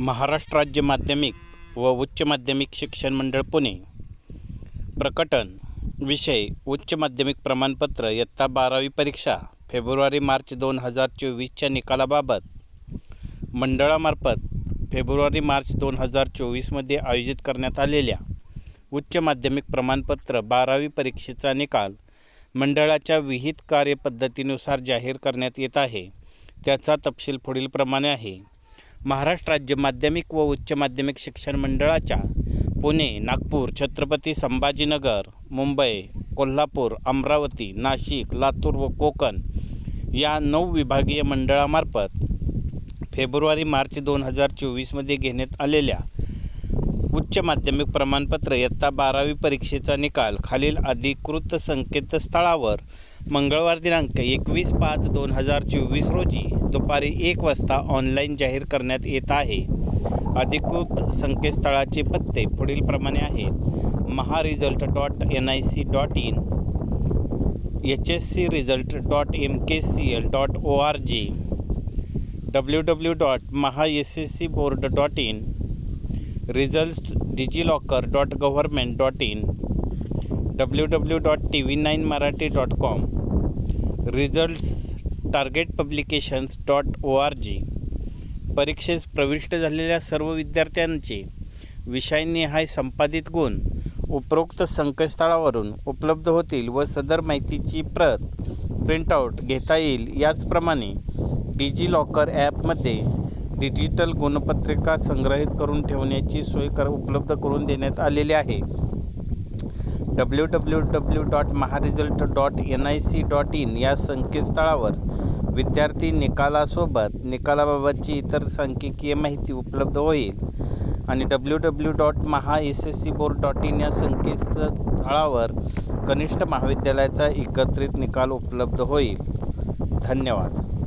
महाराष्ट्र राज्य माध्यमिक व उच्च माध्यमिक शिक्षण मंडळ पुणे. प्रकटन विषय उच्च माध्यमिक प्रमाणपत्र इयत्ता बारावी परीक्षा फेब्रुवारी मार्च दोन हजार चोवीसच्या निकालाबाबत. मंडळामार्फत फेब्रुवारी मार्च दोन हजार चोवीसमध्ये आयोजित करण्यात आलेल्या उच्च माध्यमिक प्रमाणपत्र बारावी परीक्षेचा निकाल मंडळाच्या विहित कार्यपद्धतीनुसार जाहीर करण्यात येत आहे. त्याचा तपशील पुढीलप्रमाणे आहे. महाराष्ट्र राज्य माध्यमिक व उच्च माध्यमिक शिक्षण मंडळाच्या पुणे नागपूर छत्रपती संभाजीनगर मुंबई कोल्हापूर अमरावती नाशिक लातूर व कोकण या नऊ विभागीय मंडळामार्फत फेब्रुवारी मार्च दोन हजार चोवीसमध्ये घेण्यात आलेल्या उच्च माध्यमिक प्रमाणपत्र इयत्ता बारावी परीक्षेचा निकाल. खालील अधिकृत संकेतस्थळावर मंगळवार दिनांक एकवीस पाच दोन हजार चोवीस रोजी दुपारी एक वाजता ऑनलाईन जाहीर करण्यात येत आहे. अधिकृत संकेतस्थळाचे पत्ते पुढीलप्रमाणे आहेत. Maha result dot N I C dot in H S C result dot M K C L dot O R G W W dot Maha S S C board dot in results DigiLocker dot government dot in W W dot T V nine Marathi dot com results target publications dot O R G परीक्षेस प्रविष्ट झालेल्या सर्व विद्यार्थ्यांचे विषयनिहाय संपादित गुण उपरोक्त संकेतस्थळावरून उपलब्ध होतील व सदर माहितीची प्रत प्रिंटआउट घेता येईल. याचप्रमाणे डिजिलॉकर ॲपमध्ये डिजिटल गुणपत्रिका संग्रहित करून ठेवण्याची सोय कर उपलब्ध करून देण्यात आलेली आहे. W W W dot Maharesult dot N I C dot in या संकेतस्थळावर विद्यार्थी निकालासोबत निकालाबाबतची इतर सांख्यिकीय माहिती उपलब्ध होईल. आणि W W dot Maha S S C board dot in या संकेतस्थळावर कनिष्ठ महाविद्यालयाचा एकत्रित निकाल उपलब्ध होईल. धन्यवाद.